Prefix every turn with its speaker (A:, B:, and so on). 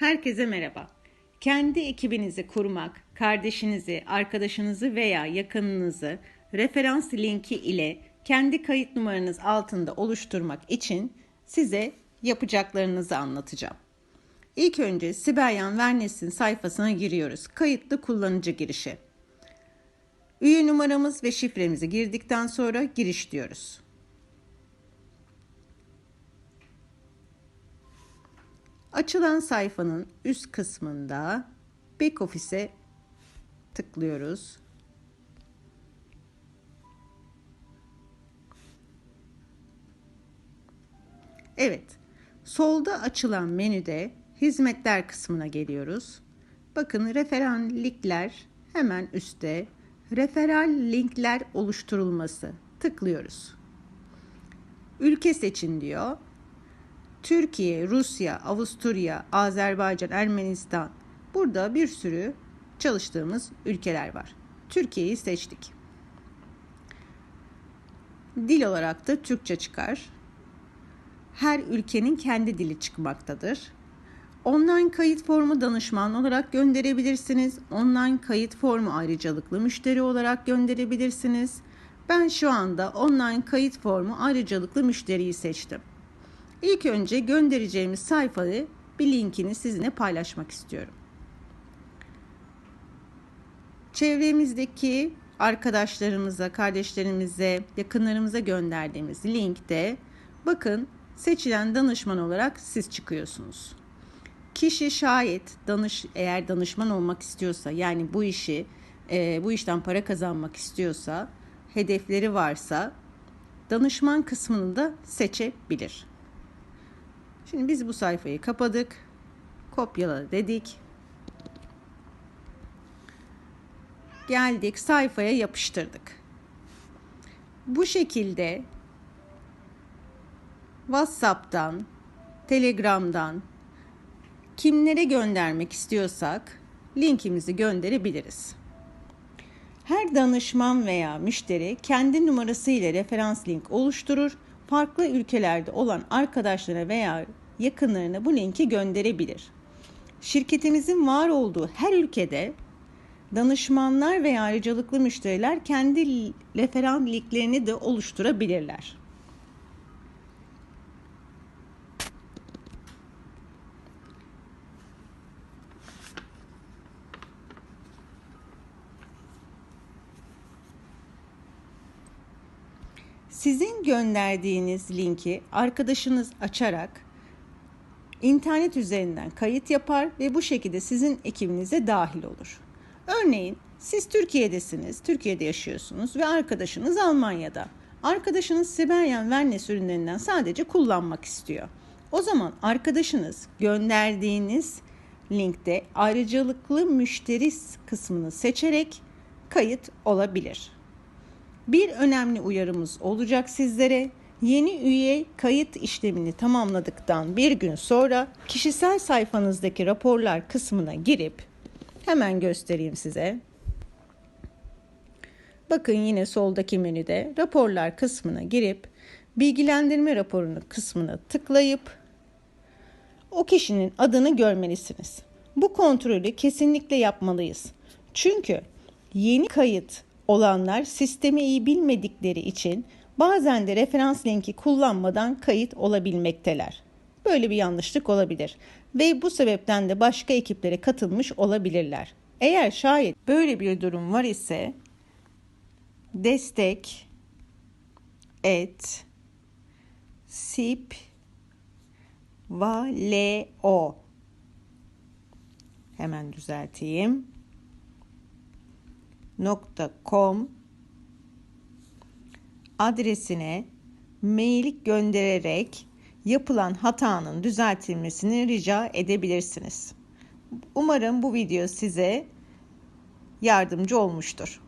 A: Herkese merhaba. Kendi ekibinizi kurmak, kardeşinizi, arkadaşınızı veya yakınınızı referans linki ile kendi kayıt numaranız altında oluşturmak için size yapacaklarınızı anlatacağım. İlk önce Sibelyan Vernes'in sayfasına giriyoruz. Kayıtlı kullanıcı girişi. Üye numaramız ve şifremizi girdikten sonra giriş diyoruz. Açılan sayfanın üst kısmında Back Office'e tıklıyoruz. Evet. Solda açılan menüde hizmetler kısmına geliyoruz. Bakın referan hemen üstte. Referal linkler oluşturulması tıklıyoruz. Ülke seçin diyor. Türkiye, Rusya, Avusturya, Azerbaycan, Ermenistan. Burada bir sürü çalıştığımız ülkeler var. Türkiye'yi seçtik. Dil olarak da Türkçe çıkar. Her ülkenin kendi dili çıkmaktadır. Online kayıt formu danışman olarak gönderebilirsiniz. Online kayıt formu ayrıcalıklı müşteri olarak gönderebilirsiniz. Ben şu anda online kayıt formu ayrıcalıklı müşteriyi seçtim. İlk önce göndereceğimiz sayfayı bir linkini sizinle paylaşmak istiyorum. Çevremizdeki arkadaşlarımıza, kardeşlerimize, yakınlarımıza gönderdiğimiz linkte bakın seçilen danışman olarak siz çıkıyorsunuz. Kişi şayet danış eğer danışman olmak istiyorsa yani bu işi e, bu işten para kazanmak istiyorsa hedefleri varsa danışman kısmını da seçebilir. Şimdi biz bu sayfayı kapadık. Kopyala dedik. Geldik sayfaya yapıştırdık. Bu şekilde WhatsApp'tan, Telegram'dan kimlere göndermek istiyorsak linkimizi gönderebiliriz. Her danışman veya müşteri kendi numarası ile referans link oluşturur. Farklı ülkelerde olan arkadaşlarına veya yakınlarına bu linki gönderebilir. Şirketimizin var olduğu her ülkede danışmanlar veya ayrıcalıklı müşteriler kendi referan linklerini de oluşturabilirler. Sizin gönderdiğiniz linki arkadaşınız açarak internet üzerinden kayıt yapar ve bu şekilde sizin ekibinize dahil olur. Örneğin siz Türkiye'desiniz, Türkiye'de yaşıyorsunuz ve arkadaşınız Almanya'da. Arkadaşınız Sibelyan Wellness ürünlerinden sadece kullanmak istiyor. O zaman arkadaşınız gönderdiğiniz linkte ayrıcalıklı müşteri kısmını seçerek kayıt olabilir. Bir önemli uyarımız olacak sizlere. Yeni üye kayıt işlemini tamamladıktan bir gün sonra kişisel sayfanızdaki raporlar kısmına girip hemen göstereyim size. Bakın yine soldaki menüde raporlar kısmına girip bilgilendirme raporunu kısmına tıklayıp o kişinin adını görmelisiniz. Bu kontrolü kesinlikle yapmalıyız. Çünkü yeni kayıt olanlar sistemi iyi bilmedikleri için bazen de referans linki kullanmadan kayıt olabilmekteler. Böyle bir yanlışlık olabilir ve bu sebepten de başka ekiplere katılmış olabilirler. Eğer şayet böyle bir durum var ise destek et sip valeo hemen düzelteyim .com adresine mail göndererek yapılan hatanın düzeltilmesini rica edebilirsiniz. Umarım bu video size yardımcı olmuştur.